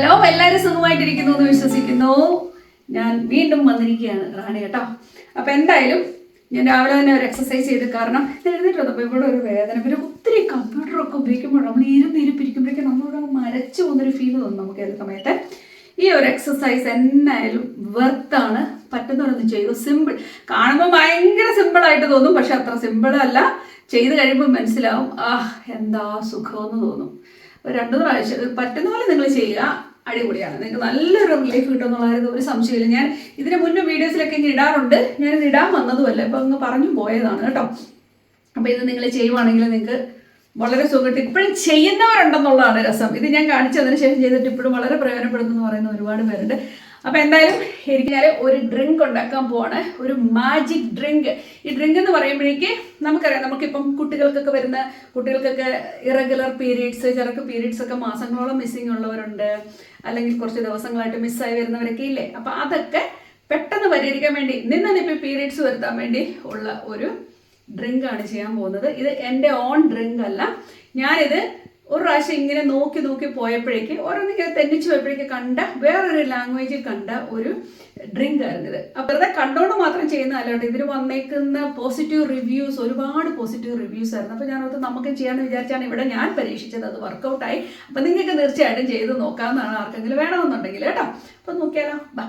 Hello എല്ലാവരും സുഖമായിട്ടിരിക്കുന്നു എന്ന് വിശ്വസിക്കുന്നു. ഞാൻ വീണ്ടും വന്നിരിക്കുകയാണ് റാണി കേട്ടോ. അപ്പം എന്തായാലും ഞാൻ രാവിലെ തന്നെ ഒരു എക്സസൈസ് ചെയ്ത് കാരണം എഴുന്നേറ്റ് ഇവിടെ ഒരു വേദന. പിന്നെ ഒത്തിരി കമ്പ്യൂട്ടറൊക്കെ ഉപയോഗിക്കുമ്പോൾ നമ്മൾ ഇരുന്ന് ഇരിപ്പിരിക്കുമ്പോഴേക്കും നമ്മളോട് മരച്ചു പോകുന്നൊരു ഫീൽ തോന്നും നമുക്ക് ഏത് സമയത്ത്. ഈ ഒരു എക്സസൈസ് എന്നായാലും വെർത്താണ് പറ്റുന്നവരൊന്നും ചെയ്തു. സിമ്പിൾ കാണുമ്പോൾ ഭയങ്കര സിമ്പിളായിട്ട് തോന്നും പക്ഷെ അത്ര സിമ്പിൾ അല്ല. ചെയ്ത് കഴിയുമ്പോൾ മനസ്സിലാവും ആ എന്താ സുഖമെന്ന് തോന്നും. ഒരു രണ്ടു പ്രാവശ്യം പറ്റുന്ന പോലെ നിങ്ങൾ ചെയ്യുക. അടിപൊളിയാണ്. നിങ്ങൾക്ക് നല്ലൊരു റിലീഫ് എന്നുള്ളത് ഒരു സംശയമില്ല ഞാൻ ഇതിന് മുന്നേ വീഡിയോസിലൊക്കെ ഇങ്ങനെ ഇടാറുണ്ട്. ഞാൻ ഇടാൻ വന്നതുമല്ല. ഇപ്പം അങ്ങ് പറഞ്ഞു പോയതാണ് കേട്ടോ. അപ്പോൾ ഇത് നിങ്ങൾ ചെയ്യുവാണെങ്കിൽ നിങ്ങൾക്ക് വളരെ സുഖമായിട്ട് ഇപ്പോഴും ചെയ്യുന്നവരുണ്ടെന്നുള്ളതാണ് രസം. ഇത് ഞാൻ കാണിച്ചതിന് ശേഷം ചെയ്തിട്ട് ഇപ്പോഴും വളരെ പ്രയോജനപ്പെടുന്നു എന്ന് പറയുന്ന ഒരുപാട് പേരുണ്ട്. അപ്പോൾ എന്തായാലും എനിക്ക് ഞാൻ ഒരു ഡ്രിങ്ക് ഉണ്ടാക്കാൻ പോവാണ്. ഒരു മാജിക് ഡ്രിങ്ക് ഈ ഡ്രിങ്ക് എന്ന് പറയുമ്പോഴേക്ക് നമുക്കറിയാം നമുക്കിപ്പം കുട്ടികൾക്കൊക്കെ വരുന്ന കുട്ടികൾക്കൊക്കെ ഇറഗുലർ പീരീഡ്സ് ചിലർക്ക് പീരീഡ്സ് ഒക്കെ മാസങ്ങളോളം മിസ്സിങ് ഉള്ളവരുണ്ട്. അല്ലെങ്കിൽ കുറച്ച് ദിവസങ്ങളായിട്ട് മിസ്സായി വരുന്നവരൊക്കെ ഇല്ലേ? അപ്പൊ അതൊക്കെ പെട്ടെന്ന് പരിഹരിക്കാൻ വേണ്ടി നിന്നാണ് ഇപ്പോൾ പീരീഡ്സ് വരുത്താൻ വേണ്ടി ഉള്ള ഒരു ഡ്രിങ്ക് ആണ് ചെയ്യാൻ പോകുന്നത്. ഇത് എന്റെ ഓൺ ഡ്രിങ്ക് അല്ല. ഞാനിത് ഒരു പ്രാവശ്യം ഇങ്ങനെ നോക്കി നോക്കി പോയപ്പോഴേക്ക് ഓരോന്നിങ്ങനെ തെന്നിച്ച് പോയപ്പോഴേക്ക് കണ്ട വേറൊരു ലാംഗ്വേജിൽ കണ്ട ഒരു ഡ്രിങ്ക് ആയിരുന്നു ഇത് വെറുതെ കണ്ടോണ്ട് മാത്രം ചെയ്യുന്നതല്ല കേട്ടോ ഇതിന് വന്നേക്കുന്ന പോസിറ്റീവ് റിവ്യൂസ് ഒരുപാട് പോസിറ്റീവ് റിവ്യൂസ് ആയിരുന്നു. അപ്പോൾ ഞാനത് നമുക്ക് ചെയ്യാമെന്ന് വിചാരിച്ചാണ് ഇവിടെ ഞാൻ പരീക്ഷിച്ചത്. അത് വർക്കൗട്ടായി അപ്പോൾ നിങ്ങൾക്ക് തീർച്ചയായിട്ടും ചെയ്ത് നോക്കാവുന്നതാണ് ആർക്കെങ്കിലും വേണമെന്നുണ്ടെങ്കിൽ കേട്ടോ. അപ്പോൾ നോക്കിയാലോ. ബാ.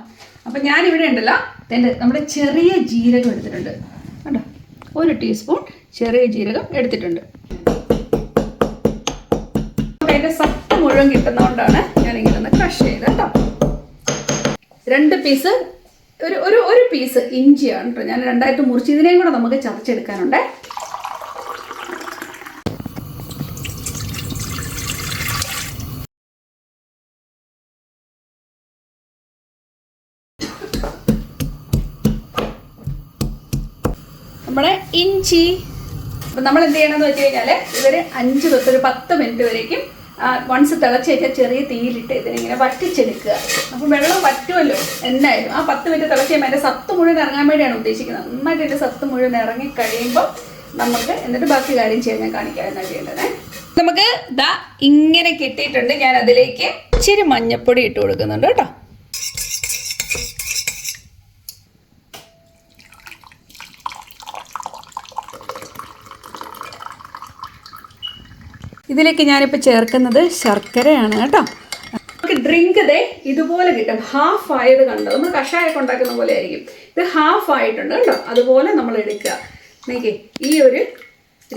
അപ്പം ഞാനിവിടെ ഉണ്ടല്ലോ. എന്റെ നമ്മുടെ ചെറിയ ജീരകം എടുത്തിട്ടുണ്ട്. കണ്ടോ? ഒരു ടീസ്പൂൺ ചെറിയ ജീരകം എടുത്തിട്ടുണ്ട്. സത്ത് മുഴുവൻ കിട്ടുന്നതുകൊണ്ടാണ് ഞാൻ ഇങ്ങനെ ഒന്ന് ക്രഷ് ചെയ്യുന്നത് കേട്ടോ. രണ്ട് പീസ് ഒരു ഒരു ഒരു പീസ് ഇഞ്ചിയാണ് കേട്ടോ. ഞാൻ രണ്ടായിട്ട് മുറിച്ചതിനെയും കൂടെ നമുക്ക് ചതച്ചെടുക്കാനുണ്ട്. നമ്മുടെ ഇഞ്ചി. അപ്പം നമ്മൾ എന്ത് ചെയ്യണമെന്ന് വെച്ച് കഴിഞ്ഞാൽ ഇതൊരു അഞ്ച് തൊട്ട് ഒരു പത്ത് മിനിറ്റ് വരേക്കും വൺസ് തിളച്ച് വെച്ചാൽ ചെറിയ തീയിലിട്ട് ഇതിനിങ്ങനെ വറ്റിച്ചെടുക്കുക. അപ്പം വെള്ളം വറ്റുമല്ലോ എന്തായാലും. ആ പത്ത് മിനിറ്റ് തിളച്ച് കഴിയുമ്പോൾ അതിന്റെ സത്ത് മുഴുവൻ ഇറങ്ങാൻ വേണ്ടിയാണ് ഉദ്ദേശിക്കുന്നത്. നന്നായിട്ട് അതിന്റെ സത്ത് മുഴുവൻ ഇറങ്ങി കഴിയുമ്പോൾ നമുക്ക് എന്നിട്ട് ബാക്കി കാര്യം ചെയ്യാൻ ഞാൻ കാണിക്കാം എന്നാ ചെയ്യേണ്ടത് നമുക്ക് ദാ ഇങ്ങനെ കിട്ടിയിട്ടുണ്ട്. ഞാൻ അതിലേക്ക് ഇച്ചിരി മഞ്ഞപ്പൊടി ഇട്ട് കൊടുക്കുന്നുണ്ട് കേട്ടോ. ഇതിലേക്ക് ഞാനിപ്പോൾ ചേർക്കുന്നത് ശർക്കരയാണ് കേട്ടോ. നമുക്ക് ഡ്രിങ്ക് ദേ ഇതുപോലെ കിട്ടും. ഹാഫ് ആയത് കണ്ടോ? നമ്മൾ കഷായമൊക്കെ ഉണ്ടാക്കുന്ന പോലെ ആയിരിക്കും. ഇത് ഹാഫ് ആയിട്ടുണ്ട് കേട്ടോ. അതുപോലെ നമ്മൾ എടുക്കുക. നോക്കി ഈ ഒരു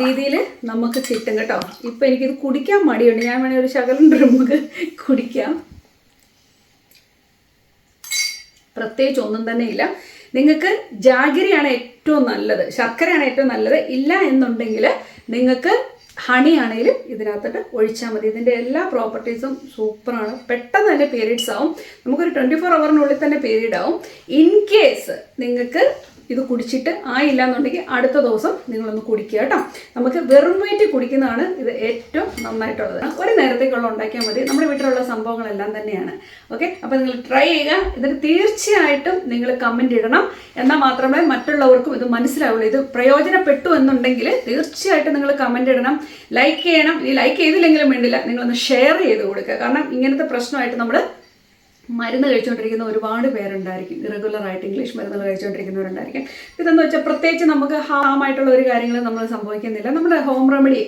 രീതിയിൽ നമുക്ക് കിട്ടും കേട്ടോ. ഇപ്പം എനിക്കിത് കുടിക്കാൻ മടിയുണ്ട്. ഞാൻ വേണേൽ ഒരു ശകലം ഡ്രിമ്മക്ക് കുടിക്കാം. പ്രത്യേകിച്ച് ഒന്നും തന്നെ ഇല്ല. നിങ്ങൾക്ക് ജാഗരിയാണ് ഏറ്റവും നല്ലത്. ശർക്കരയാണ് ഏറ്റവും നല്ലത്. ഇല്ല എന്നുണ്ടെങ്കിൽ നിങ്ങൾക്ക് ഹണി ആണെങ്കിലും ഇതിനകത്തോട്ട് ഒഴിച്ചാൽ മതി. ഇതിന്റെ എല്ലാ പ്രോപ്പർട്ടീസും സൂപ്പറാണ്. പെട്ടെന്ന് തന്നെ പീരീഡ്സ് ആവും. നമുക്കൊരു ട്വന്റി ഫോർ അവറിനുള്ളിൽ തന്നെ പീരീഡ് ആവും. ഇൻ കേസ് നിങ്ങൾക്ക് ഇത് കുടിച്ചിട്ട് ആയില്ല എന്നുണ്ടെങ്കിൽ അടുത്ത ദിവസം നിങ്ങളൊന്ന് കുടിക്കുക കേട്ടോ. നമുക്ക് വെറും വയറ്റിൽ കുടിക്കുന്നതാണ് ഇത് ഏറ്റവും നന്നായിട്ടുള്ളത്. ഒരു നേരത്തേക്കുള്ള ഉണ്ടാക്കിയാൽ മതി. നമ്മുടെ വീട്ടിലുള്ള സംഭവങ്ങളെല്ലാം തന്നെയാണ്. ഓക്കെ അപ്പോൾ നിങ്ങൾ ട്രൈ ചെയ്യുക. ഇതിന് തീർച്ചയായിട്ടും നിങ്ങൾ കമന്റ് ഇടണം. എന്നാൽ മാത്രമേ മറ്റുള്ളവർക്കും ഇത് മനസ്സിലാവുള്ളൂ. ഇത് പ്രയോജനപ്പെട്ടു എന്നുണ്ടെങ്കിൽ തീർച്ചയായിട്ടും നിങ്ങൾ കമന്റ് ഇടണം. ലൈക്ക് ചെയ്യണം. ഇനി ലൈക്ക് ചെയ്തില്ലെങ്കിലും വേണ്ടില്ല. നിങ്ങളൊന്ന് ഷെയർ ചെയ്ത് കൊടുക്കുക. കാരണം ഇങ്ങനത്തെ പ്രശ്നമായിട്ട് നമ്മൾ മരുന്ന് കഴിച്ചുകൊണ്ടിരിക്കുന്ന ഒരുപാട് പേരുണ്ടായിരിക്കും. ഇറഗുലർ ആയിട്ട് ഇംഗ്ലീഷ് മരുന്നുകൾ കഴിച്ചുകൊണ്ടിരിക്കുന്നവരുണ്ടായിരിക്കും ഇതെന്ന് വെച്ചാൽ പ്രത്യേകിച്ച് നമുക്ക് ഹാം ആയിട്ടുള്ള ഒരു കാര്യങ്ങൾ നമ്മൾ സംഭവിക്കുന്നില്ല. നമ്മുടെ ഹോം റെമഡി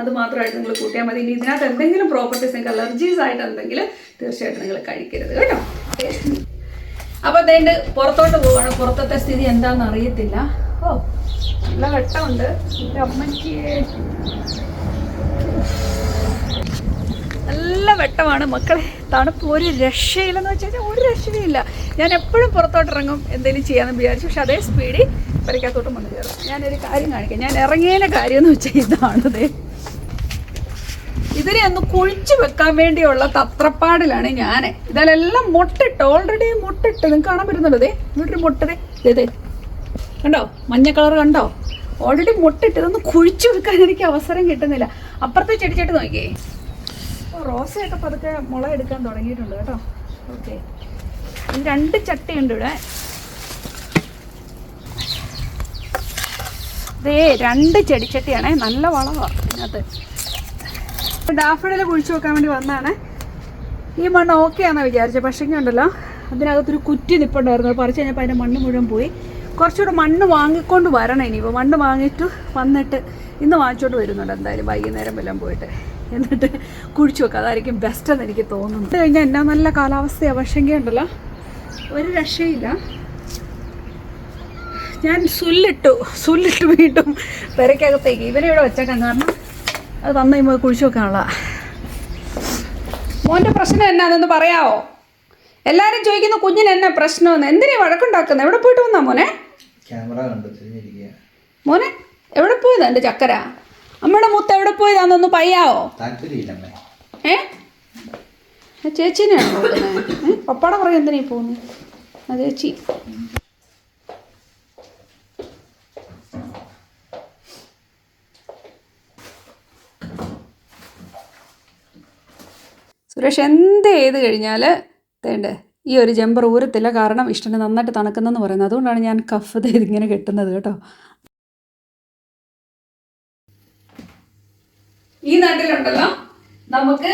അത് മാത്രമായിട്ട് നിങ്ങൾ കൂട്ടിയാൽ മതി. ഇനി ഇതിനകത്ത് എന്തെങ്കിലും പ്രോപ്പർട്ടീസ് നിങ്ങൾക്ക് അലർജീസ് ആയിട്ട് എന്തെങ്കിൽ തീർച്ചയായിട്ടും നിങ്ങൾ കഴിക്കരുത്. കേട്ടോ? അപ്പോൾ അതിന്റെ പുറത്തോട്ട് പോവാണ്. പുറത്തത്തെ സ്ഥിതി എന്താണെന്ന് അറിയത്തില്ല. ഓ നല്ല വെട്ടമുണ്ട്. എന്റെ അമ്മയ്ക്ക്. നല്ല വെട്ടമാണ്. മക്കളെ തണുപ്പ് ഒരു രക്ഷയില്ലെന്ന് വെച്ച് കഴിഞ്ഞാൽ ഒരു രക്ഷയില്ല ഞാൻ എപ്പോഴും പുറത്തോട്ട് ഇറങ്ങും എന്തെങ്കിലും ചെയ്യാമെന്ന് വിചാരിച്ചു. പക്ഷെ അതേ സ്പീഡിൽ പരിക്കകത്തോട്ട് വന്ന് കയറും. ഞാനൊരു കാര്യം കാണിക്കാം. ഞാൻ ഇറങ്ങിയതിന്റെ കാര്യം എന്ന് വെച്ചാൽ ഇതാണത് ഇതിനെ ഒന്ന് കുഴിച്ചു വെക്കാൻ വേണ്ടിയുള്ള തത്രപ്പാടിലാണ് ഞാൻ ഇതിലെല്ലാം മുട്ടിട്ട് ഓൾറെഡി മുട്ടിട്ട്. നിങ്ങൾക്ക് കാണാൻ പറ്റുന്നുണ്ടോ ദേ? വീട്ടിൽ മുട്ടതേ ഇതേ കണ്ടോ? മഞ്ഞ കളർ കണ്ടോ? ഓൾറെഡി മുട്ടിട്ട് ഇതൊന്ന് കുഴിച്ചു വെക്കാൻ എനിക്ക് അവസരം കിട്ടുന്നില്ല. അപ്പുറത്തെ ചെടിച്ചിട്ട് നോക്കിയേ. റോസയൊക്കെ പതുക്കെ മുള എടുക്കാൻ തുടങ്ങിയിട്ടുണ്ട് കേട്ടോ. ഓക്കെ രണ്ട് ചട്ടിയുണ്ട് ഇവിടെ. ദേ രണ്ട് ചെടിച്ചട്ടിയാണേ നല്ല വളമാണ് അതിനകത്ത് ഡാഫഡിൽ കുഴിച്ചു വെക്കാൻ വേണ്ടി വന്നതാണ്. ഈ മണ്ണ് ഓക്കെ ആണെന്ന് വിചാരിച്ചത് പക്ഷേ ഉണ്ടല്ലോ അതിനകത്തൊരു കുറ്റി നിപ്പുണ്ടായിരുന്നു. പറിച്ച് കഴിഞ്ഞപ്പോൾ അതിന്റെ മണ്ണ് മുഴുവൻ പോയി. കുറച്ചുകൂടെ മണ്ണ് വാങ്ങിക്കൊണ്ട് വരണം ഇനിയിപ്പോൾ മണ്ണ് വാങ്ങിയിട്ട് വന്നിട്ട് ഇന്ന് വാങ്ങിച്ചോണ്ട് വരുന്നുണ്ട്. എന്തായാലും വൈകുന്നേരം വല്ലതും പോയിട്ട്. എന്നിട്ട് കുഴിച്ചു വെക്കുക അതായിരിക്കും ബെസ്റ്റ് എന്ന് എനിക്ക് തോന്നുന്നു അത് കഴിഞ്ഞാൽ എന്നാ നല്ല കാലാവസ്ഥയാണ് പക്ഷേങ്കിൽ ഉണ്ടല്ലോ ഒരു രക്ഷയില്ല. ഞാൻ സുല്ലിട്ടു. സുല്ലിട്ട് വീണ്ടും പെരക്കകത്തേക്ക് ഇവനെ ഇവിടെ വെച്ചേക്കാം കാരണം അത് വന്നു കഴിയുമ്പോൾ കുഴിച്ചു വെക്കാനുള്ള മോന്റെ പ്രശ്നം എന്നാണെന്ന് പറയാവോ? എല്ലാവരും ചോദിക്കുന്നു കുഞ്ഞിന് എന്നാ പ്രശ്നമെന്ന്? എന്തിനാ വഴക്കുണ്ടാക്കുന്നത്? എവിടെ പോയിട്ട് വന്നാ മോനെ? മോനെ എവിടെ പോയതാ എന്റെ ചക്കര? അമ്മയുടെ മുത്ത് എവിടെ പോയതാന്നൊന്ന് പയ്യാവോ ഏ? ചേച്ചിനെയാണ് പപ്പാട പറയും എന്തിനാ പോകുന്നു? ആ ചേച്ചി. സുരേഷ് എന്ത് ചെയ്ത് കഴിഞ്ഞാൽ തേണ്ടേ? ഈ ഒരു ജമ്പർ ഊരത്തില്ല. കാരണം ഇഷ്ടന് നന്നായിട്ട് തണുക്കുന്നതെന്ന് പറയുന്നത്. അതുകൊണ്ടാണ് ഞാൻ കഫ് ചെയ്ത് ഇങ്ങനെ കെട്ടുന്നത് കേട്ടോ. ഈ നാട്ടിലുണ്ടല്ലോ. നമുക്ക്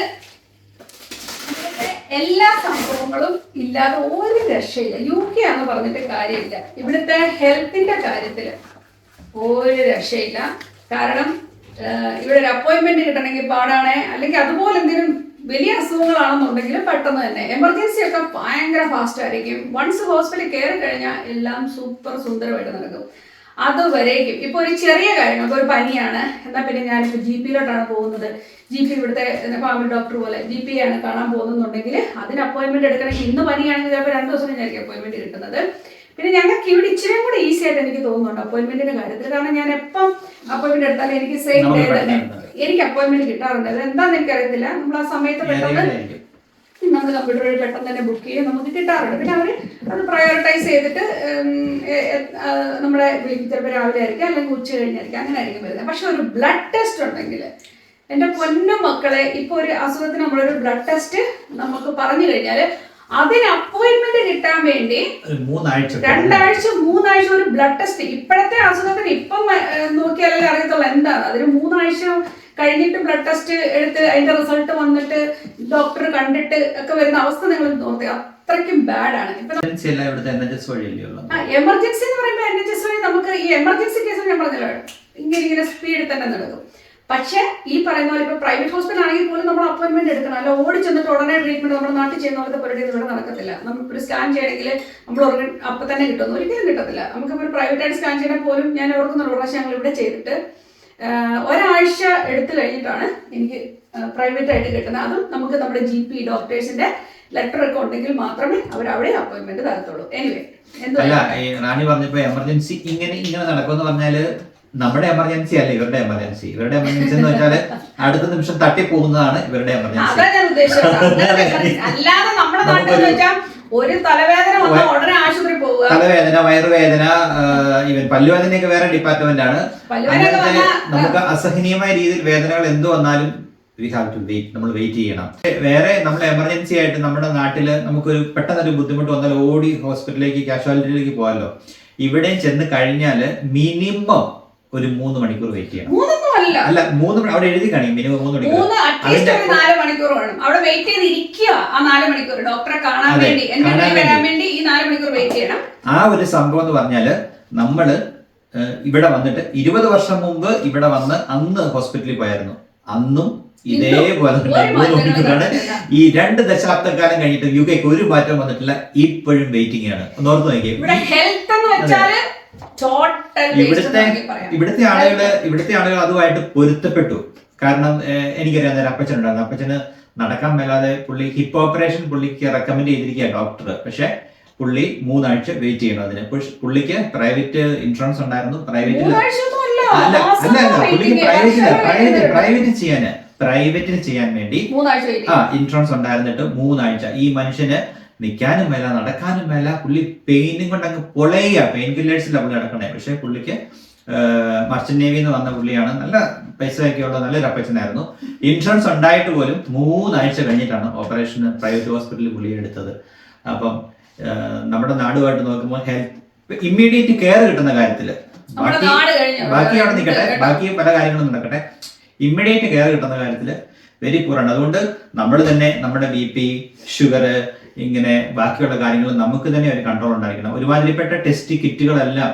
എല്ലാ സംഭവങ്ങളും ഇല്ലാതെ ഒരു രക്ഷയില്ല. യു കെ ആണെന്ന് പറഞ്ഞിട്ട് കാര്യമില്ല. ഇവിടുത്തെ ഹെൽത്തിന്റെ കാര്യത്തിൽ ഒരു രക്ഷയില്ല. കാരണം ഇവിടെ ഒരു അപ്പോയിന്റ്മെന്റ് കിട്ടണമെങ്കിൽ പാടാണ്. അല്ലെങ്കിൽ അതുപോലെ എന്തെങ്കിലും വലിയ അസുഖങ്ങളാണെന്നുണ്ടെങ്കിലും പെട്ടെന്ന് തന്നെ. എമർജൻസി ഒക്കെ ഭയങ്കര ഫാസ്റ്റ് ആയിരിക്കും. വൺസ് ഹോസ്പിറ്റലിൽ കയറി കഴിഞ്ഞാൽ എല്ലാം സൂപ്പർ സുന്ദരമായിട്ട് നടക്കും. അതുവരേക്കും. ഇപ്പൊ ഒരു ചെറിയ കാര്യം ഇപ്പൊ ഒരു പനിയാണ്. എന്നാ പിന്നെ ഞാനിപ്പോ ജി പിയിലോട്ടാണ് പോകുന്നത്. ജി പി ഇവിടുത്തെ ഫാമിലി ഡോക്ടർ പോലെ ജി പി ആണ് കാണാൻ പോകുന്നുണ്ടെങ്കിൽ അതിന് അപ്പോയിന്റ്മെന്റ് എടുക്കണമെങ്കിൽ ഇന്ന് പനിയാണെങ്കിൽ ചിലപ്പോൾ രണ്ട് ദിവസം കഴിഞ്ഞായിരിക്കും അപ്പോയിന്റ്മെന്റ് കിട്ടുന്നത്. പിന്നെ ഞങ്ങൾക്ക് ഇവിടെ ഇച്ചിരി കൂടെ ഈസി ആയിട്ട് എനിക്ക് തോന്നുന്നുണ്ട് അപ്പോയിന്റ്മെന്റിന്റെ കാര്യത്തിൽ. കാരണം ഞാൻ എപ്പം അപ്പോയിന്റ്മെന്റ് എടുത്താലും എനിക്ക് സെയിം ഡേ തന്നെ എനിക്ക് അപ്പോയിന്റ്മെന്റ് കിട്ടാറുണ്ട്. അത് എന്താണെന്ന് എനിക്കറിയത്തില്ല. നമ്മൾ ആ സമയത്ത് പെട്ടെന്ന് നമ്മൾ കമ്പ്യൂട്ടർ വഴി പെട്ടെന്ന് തന്നെ ബുക്ക് ചെയ്യും നമുക്ക് കിട്ടാറുണ്ട്. പിന്നെ അവർ അത് പ്രയോറിറ്റൈസ് ചെയ്തിട്ട് നമ്മളെ വിളിക്കും. ചിലപ്പോൾ രാവിലെ ആയിരിക്കും അല്ലെങ്കിൽ ഉച്ച കഴിഞ്ഞായിരിക്കും അങ്ങനെ ആയിരിക്കും വരുന്നത്. പക്ഷെ ഒരു ബ്ലഡ് ടെസ്റ്റ് ഉണ്ടെങ്കിൽ എന്റെ പൊന്നു മക്കളെ ഇപ്പോൾ ഒരു അസുഖത്തിന് നമ്മളൊരു ബ്ലഡ് ടെസ്റ്റ് നമുക്ക് പറഞ്ഞു കഴിഞ്ഞാൽ അതിന് അപ്പോയിന്റ്മെന്റ് കിട്ടാൻ വേണ്ടി രണ്ടാഴ്ച മൂന്നാഴ്ച ഒരു ബ്ലഡ് ടെസ്റ്റ് ഇപ്പോഴത്തെ അസുഖത്തിന് ഇപ്പം നോക്കിയാലേ നോക്കിയാലല്ലേ അറിയത്തുള്ളൂ എന്താണ്. അതിന് മൂന്നാഴ്ച കഴിഞ്ഞിട്ട് ബ്ലഡ് ടെസ്റ്റ് എടുത്ത് അതിന്റെ റിസൾട്ട് വന്നിട്ട് ഡോക്ടർ കണ്ടിട്ട് ഒക്കെ വരുന്ന അവസ്ഥ നിങ്ങൾ നോക്കി. അത്രയ്ക്കും ബാഡ് ആണ്. എമർജൻസി എന്ന് പറയുമ്പോൾ എൻ എച്ച് എസ് വഴി നമുക്ക് ഈ എമർജൻസി കേസ് ഞാൻ പറഞ്ഞല്ലോ. ഇങ്ങനെ ഇങ്ങനെ സ്പീഡിൽ തന്നെ നടക്കും. പക്ഷേ ഈ പറയുന്ന പോലെ ഇപ്പൊ പ്രൈവറ്റ് ഹോസ്പിറ്റൽ ആണെങ്കിൽ പോലും നമ്മൾ അപ്പോയിന്റ്മെന്റ് എടുക്കണം. അല്ല ഓടി ചെന്നിട്ട് ഉടനെ ട്രീറ്റ്മെന്റ് നമ്മുടെ നാട്ടിൽ ചെയ്യുന്ന പോലത്തെ പരിപാടി ഇവിടെ നടക്കത്തില്ല. നമുക്ക് ഒരു സ്കാൻ ചെയ്യണമെങ്കിൽ നമ്മൾ അപ്പൊ തന്നെ കിട്ടുന്നു ഒരിക്കലും കിട്ടത്തില്ല. നമുക്ക് ഒരു പ്രൈവറ്റ് ആയിട്ട് സ്കാൻ ചെയ്യണ പോലും ഞാൻ ഓർക്കുന്നുള്ളൂ പ്രാവശ്യം ഞങ്ങൾ ഇവിടെ ചെയ്തിട്ട് ഒരാഴ്ച എടുത്തു കഴിഞ്ഞിട്ടാണ് എനിക്ക് പ്രൈവറ്റ് ആയിട്ട് കിട്ടുന്നത്. അതും നമുക്ക് നമ്മുടെ ജി പി ഡോക്ടേഴ്സിന്റെ ലെറ്റർ ഒക്കെ ഉണ്ടെങ്കിൽ മാത്രമേ അവർ അവിടെ അപ്പോയിന്റ്മെന്റ് തരത്തുള്ളൂ. എനിവേ അല്ല റാണി പറഞ്ഞപ്പോ എമർജൻസി ഇങ്ങനെ ഇങ്ങനെ നടക്കുമെന്ന് പറഞ്ഞാൽ നമ്മുടെ എമർജൻസി അല്ല ഇവരുടെ എമർജൻസി ഇവരുടെ എമർജൻസി എന്ന് വെച്ചാൽ അടുത്ത നിമിഷം തട്ടിപ്പോകുന്നതാണ് ഇവരുടെ എമർജൻസി അല്ലാതെ നമ്മുടെ നാട്ടിൽ വെച്ചാൽ ഒരു തലവേദന വന്നാൽ ഉടനെ ആശുപത്രി പോവുക. തലവേദന വയറുവേദന ഇവൻ പല്ലുവേദനയൊക്കെ വേറെ ഡിപ്പാർട്ട്മെന്റ് ആണ്. നമുക്ക് അസഹനീയമായ രീതിയിൽ വേദനകൾ എന്ത് വന്നാലും വി ഹാവ് ടു വെയിറ്റ് നമ്മൾ വെയിറ്റ് ചെയ്യണം. വേറെ നമ്മൾ എമർജൻസി ആയിട്ട് നമ്മുടെ നാട്ടിൽ നമുക്കൊരു പെട്ടെന്നൊരു ബുദ്ധിമുട്ട് വന്നാൽ ഓടി ഹോസ്പിറ്റലിലേക്ക് കാഷ്വാലിറ്റിയിലേക്ക് പോകാമല്ലോ. ഇവിടെ ചെന്ന് കഴിഞ്ഞാൽ മിനിമം ഒരു മൂന്ന് മണിക്കൂർ വെയിറ്റ് ചെയ്യണം. അല്ല. അല്ല മൂന്ന് അവിടെ എഴുതി കാണി മിനിമം മൂന്ന് മണിക്കൂർ. നാല് മണിക്കൂർ വേണം. അവിടെ വെയിറ്റ് ചെയ്ത് ഇരിക്കുക ആ നാല് മണിക്കൂർ. ഡോക്ടറെ കാണാൻ വേണ്ടി വരാൻ വേണ്ടി. ഈ നാല് മണിക്കൂർ വെയിറ്റ് ചെയ്യണം. ആ ഒരു സംഭവം എന്ന് പറഞ്ഞാൽ നമ്മൾ ഇവിടെ വന്നിട്ട് ഇരുപത് വർഷം മുമ്പ് ഇവിടെ വന്ന് അന്ന് ഹോസ്പിറ്റലിൽ പോയായിരുന്നു. അന്നും ഇതേപോലെ തന്നെ ഈ രണ്ട് ദശാബ്ദക്കാലം കഴിഞ്ഞിട്ട് യു കെക്ക് ഒരു മാറ്റം വന്നിട്ടില്ല. ഇപ്പോഴും വെയിറ്റിംഗ് ആണ്. ഒന്ന് ഓർത്ത് നോക്കിയേ ഇവിടുത്തെ ഇവിടുത്തെ ആളുകൾ ഇവിടുത്തെ ആളുകൾ അതുമായിട്ട് പൊരുത്തപ്പെട്ടു. കാരണം എനിക്കറിയാം നേരം അപ്പച്ചൻ ഉണ്ടായിരുന്നു. അപ്പച്ചന് നടക്കാൻ മേലാതെ പുള്ളി ഹിപ്പ് ഓപ്പറേഷൻ പുള്ളിക്ക് റെക്കമെൻഡ് ചെയ്തിരിക്കുക ഡോക്ടർ പക്ഷെ പുള്ളി മൂന്നാഴ്ച വെയിറ്റ് ചെയ്യണം അതിന്. പുള്ളിക്ക് പ്രൈവറ്റ് ഇൻഷുറൻസ് ഉണ്ടായിരുന്നു. പ്രൈവറ്റിൽ അല്ല അല്ല പുള്ളിക്ക്. പ്രൈവറ്റില്ല പ്രൈവറ്റ്. പ്രൈവറ്റ് ചെയ്യാന് പ്രൈവറ്റിൽ ചെയ്യാൻ വേണ്ടി ആ ഇൻഷുറൻസ് ഉണ്ടായിരുന്നിട്ട് മൂന്നാഴ്ച. ഈ മനുഷ്യന് നിൽക്കാനും മേല നടക്കാനും മേല പുള്ളി പെയിനും കൊണ്ട് അങ്ങ് പൊളയുക പെയിൻ കില്ലേഴ്സിലാണ് പുള്ളി നടക്കണേ. പക്ഷേ പുള്ളിക്ക് മർച്ചന്റ് നേവി എന്ന് വന്ന പുള്ളിയാണ്. നല്ല പൈസ ഒക്കെ ഉള്ള നല്ലൊരു അപ്പച്ചനായിരുന്നു. ഇൻഷുറൻസ് ഉണ്ടായിട്ട് പോലും മൂന്നാഴ്ച കഴിഞ്ഞിട്ടാണ് ഓപ്പറേഷൻ പ്രൈവറ്റ് ഹോസ്പിറ്റലിൽ പുള്ളി എടുത്തത്. അപ്പം നമ്മുടെ നാടുമായിട്ട് നോക്കുമ്പോൾ ഹെൽത്ത് ഇമ്മീഡിയറ്റ് കെയർ കിട്ടുന്ന കാര്യത്തിൽ ബാക്കി ബാക്കി അവിടെ നിൽക്കട്ടെ. കേട്ടോ. ബാക്കി പല കാര്യങ്ങളും നടക്കട്ടെ. ഇമ്മീഡിയറ്റ് കെയർ കിട്ടുന്ന കാര്യത്തിൽ വെരി പൂറാണ് അതുകൊണ്ട് നമ്മൾ തന്നെ നമ്മുടെ ബി പി ഷുഗർ ഇങ്ങനെ ബാക്കിയുള്ള കാര്യങ്ങൾ നമുക്ക് തന്നെ ഒരു കൺട്രോൾ ഉണ്ടായിരിക്കണം. ഒരുമാതിരിപ്പെട്ട ടെസ്റ്റ് കിറ്റുകളെല്ലാം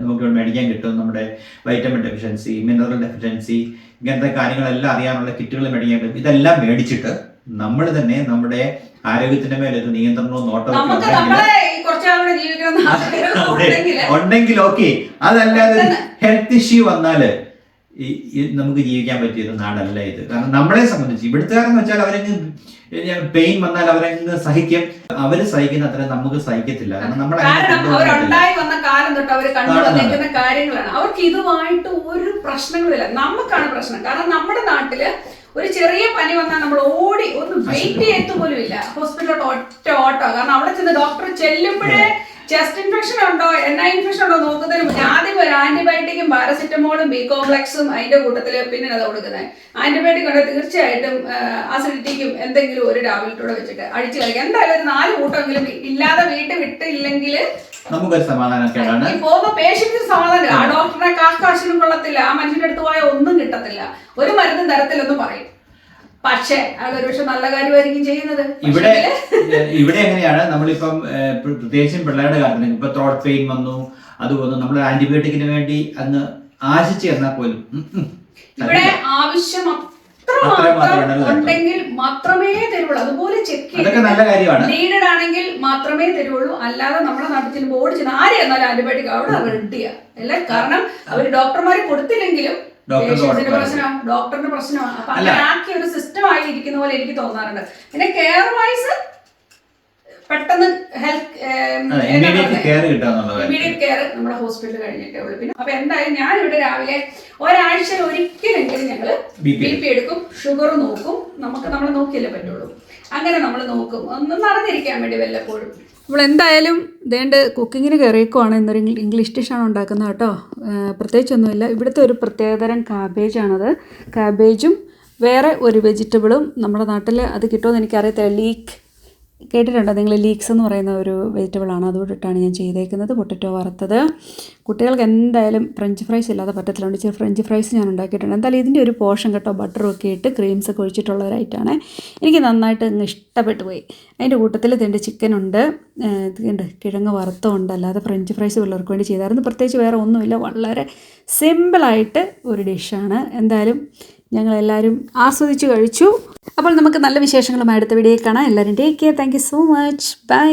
നമുക്ക് മേടിക്കാൻ കിട്ടും. നമ്മുടെ വൈറ്റമിൻ ഡെഫിഷ്യൻസി മിനറൽ ഡെഫിഷ്യൻസി ഇങ്ങനത്തെ കാര്യങ്ങളെല്ലാം അറിയാനുള്ള കിറ്റുകൾ മേടിക്കാൻ കിട്ടും. ഇതെല്ലാം മേടിച്ചിട്ട് നമ്മൾ തന്നെ നമ്മുടെ ആരോഗ്യത്തിന്റെ മേലെ ഒരു നിയന്ത്രണവും നോട്ടവും ഉണ്ടെങ്കിൽ ഓക്കെ അതല്ലാതെ ഹെൽത്ത് ഇഷ്യൂ വന്നാൽ ഈ- നമുക്ക് ജീവിക്കാൻ പറ്റിയത് നാടല്ല ഇത്. കാരണം നമ്മളെ സംബന്ധിച്ച് ഇവിടുത്തുകാരെന്ന് വെച്ചാൽ അവരങ്ങ് പെയിൻ വന്നാൽ അവരങ്ങ് സഹിക്കും. അവർ സഹിക്കുന്ന അത്ര നമുക്ക് സഹിക്കത്തില്ല. കാരണം അവരുണ്ടായി വന്ന കാലം തൊട്ട് അവർ കണ്ടു കാര്യങ്ങളാണ്. അവർക്ക് ഇതുമായിട്ട് ഒരു പ്രശ്നങ്ങളില്ല നമുക്കാണ് പ്രശ്നം. കാരണം നമ്മുടെ നാട്ടിൽ ഒരു ചെറിയ പനി വന്നാൽ നമ്മൾ ഓടി ഒന്ന് വെയിറ്റ് ചെയ്യത്തു പോലും ഇല്ല ഹോസ്പിറ്റലോട്ട് ഒറ്റ ഓട്ടോ. കാരണം അവിടെ ചെന്ന് ഡോക്ടർ ചെല്ലുമ്പോഴേ ചെസ്റ്റ് ഇൻഫെക്ഷൻ ഉണ്ടോ? എണ്ണ ഇൻഫെക്ഷൻ ഉണ്ടോ? നോക്കുന്നതിന് മുന്നേ ആദ്യം ഒരു ആന്റിബയോട്ടിക്കും പാരസിറ്റമോളും ബി കോംപ്ലക്സും അതിന്റെ കൂട്ടത്തിൽ പിന്നെ അത് കൊടുക്കുന്നത് ആന്റിബയോട്ടിക് ഉണ്ട് തീർച്ചയായിട്ടും ആസിഡിറ്റിക്കും എന്തെങ്കിലും ഒരു ടാബ്ലറ്റോടെ വെച്ചിട്ട് അഴിച്ചു കളിക്കുക എന്തായാലും ഒരു നാല് കൂട്ടമെങ്കിലും ഇല്ലാതെ വീട്ടിൽ വിട്ടില്ലെങ്കിൽ നമുക്കൊരു സമാധാനക്കേടാണ് ഈ പോകുന്ന പേഷ്യന്റിന് സമാധാനം. ആ ഡോക്ടറെ കാശിനും കൊള്ളത്തില്ല. ആ മനുഷ്യന്റെ അടുത്ത് പോയാൽ ഒന്നും കിട്ടത്തില്ല. ഒരു മരുന്നും തരത്തില്ലെന്ന് പറയും. പക്ഷേ അയാൾ ഒരു നല്ല കാര്യമായിരിക്കും ചെയ്യുന്നത്. ഇവിടെ ഇവിടെ എങ്ങനെയാണ്? നമ്മളിപ്പം പ്രത്യേകിച്ചും പിള്ളേരുടെ കാര്യത്തിൽ ഇപ്പൊ ത്രോട്ട് പെയിൻ വന്നു. അതുപോലെ നമ്മൾ ആന്റിബയോട്ടിക്കിന് വേണ്ടി അന്ന് ആശിച്ചു എന്നാൽ പോലും. ഇവിടെ ആവശ്യം ഉണ്ടെങ്കിൽ മാത്രമേ തരുള്ളൂ അതുപോലെ ചെക്ക് കാര്യമാണ്. നീഡഡ് ആണെങ്കിൽ മാത്രമേ തരുള്ളൂ അല്ലാതെ നമ്മുടെ നാട്ടിൽ ബോർഡ് ഓടിച്ചെന്ന് ആരെ എന്നാലും ആന്റിബയോട്ടിക് അവിടെ റെഡിയാ അല്ലെ? കാരണം അവർ ഡോക്ടർമാർ കൊടുത്തില്ലെങ്കിലും കൊടുക്കണം. പ്രശ്നം ഡോക്ടറിന്റെ പ്രശ്നമാണ് അപ്പൊ. അങ്ങനെ ഒരു സിസ്റ്റം ആയി ഇരിക്കുന്ന പോലെ എനിക്ക് തോന്നാറുണ്ട്. പിന്നെ കെയർ വൈസ് പെട്ടെന്ന് ഹെൽത്ത് ഇമ്മീഡിയറ്റ് കെയർ നമ്മുടെ ഹോസ്പിറ്റലിൽ കഴിഞ്ഞിട്ടേ ഉള്ളൂ. പിന്നെ അപ്പൊ എന്തായാലും ഞാൻ ഇവിടെ രാവിലെ ഒരാഴ്ച ഒരിക്കലെങ്കിലും ഞങ്ങൾ ബി പി എടുക്കും. ഷുഗർ നോക്കും. നമുക്ക് നമ്മൾ നോക്കിയല്ലേ പറ്റുള്ളൂ. അങ്ങനെ നമ്മൾ നോക്കും. ഒന്നും നടന്നിരിക്കാൻ വേണ്ടി വല്ലപ്പോഴും. നമ്മൾ എന്തായാലും ഇതേണ്ട് കുക്കിങ്ങിന് കയറിയേക്കുവാണ്. ഇന്നൊരു ഇംഗ്ലീഷ് ഡിഷാണ് ഉണ്ടാക്കുന്നത് കേട്ടോ. പ്രത്യേകിച്ചൊന്നുമില്ല. ഇവിടുത്തെ ഒരു പ്രത്യേകതരം കാബേജാണത്. കാബേജും വേറെ ഒരു വെജിറ്റബിളും നമ്മുടെ നാട്ടിൽ അത് കിട്ടുമെന്ന് എനിക്കറിയത്തില്ല. ലീക്ക് കേട്ടിട്ടുണ്ടോ? നിങ്ങൾ ലീക്സ് എന്ന് പറയുന്ന ഒരു വെജിറ്റബിളാണ് അതുകൊണ്ടിട്ടാണ് ഞാൻ ചെയ്തേക്കുന്നത്. പൊട്ടറ്റോ വറുത്തത്. കുട്ടികൾക്ക് എന്തായാലും ഫ്രഞ്ച് ഫ്രൈസ് ഇല്ലാതെ പറ്റത്തില്ല ഇച്ചിരി ഫ്രഞ്ച് ഫ്രൈസ് ഞാൻ ഉണ്ടാക്കിയിട്ടുണ്ട്. എന്തായാലും ഇതിന്റെ ഒരു പോർഷൻ കേട്ടോ ബട്ടറും ഒക്കെ ഇട്ട് ക്രീംസ് ഒക്കെ ഒഴിച്ചിട്ടുള്ള എനിക്ക് നന്നായിട്ട് ഇഷ്ടപ്പെട്ടു പോയി. അതിന്റെ കൂട്ടത്തിൽ ഇതിന്റെ ചിക്കൻ ഉണ്ട്. ഇതുണ്ട് കിഴങ്ങ് വറുത്തമുണ്ട് അല്ലാതെ ഫ്രഞ്ച് ഫ്രൈസ് പിള്ളേർക്ക് വേണ്ടി ചെയ്തായിരുന്നു. പ്രത്യേകിച്ച് വേറെ ഒന്നുമില്ല. വളരെ സിമ്പിളായിട്ട് ഒരു ഡിഷാണ് എന്തായാലും ഞങ്ങളെല്ലാവരും ആസ്വദിച്ചു കഴിച്ചു. അപ്പോൾ നമുക്ക് നല്ല വിശേഷങ്ങളുമായി അടുത്ത വീഡിയോ കാണാം. എല്ലാവരും take care thank so much bye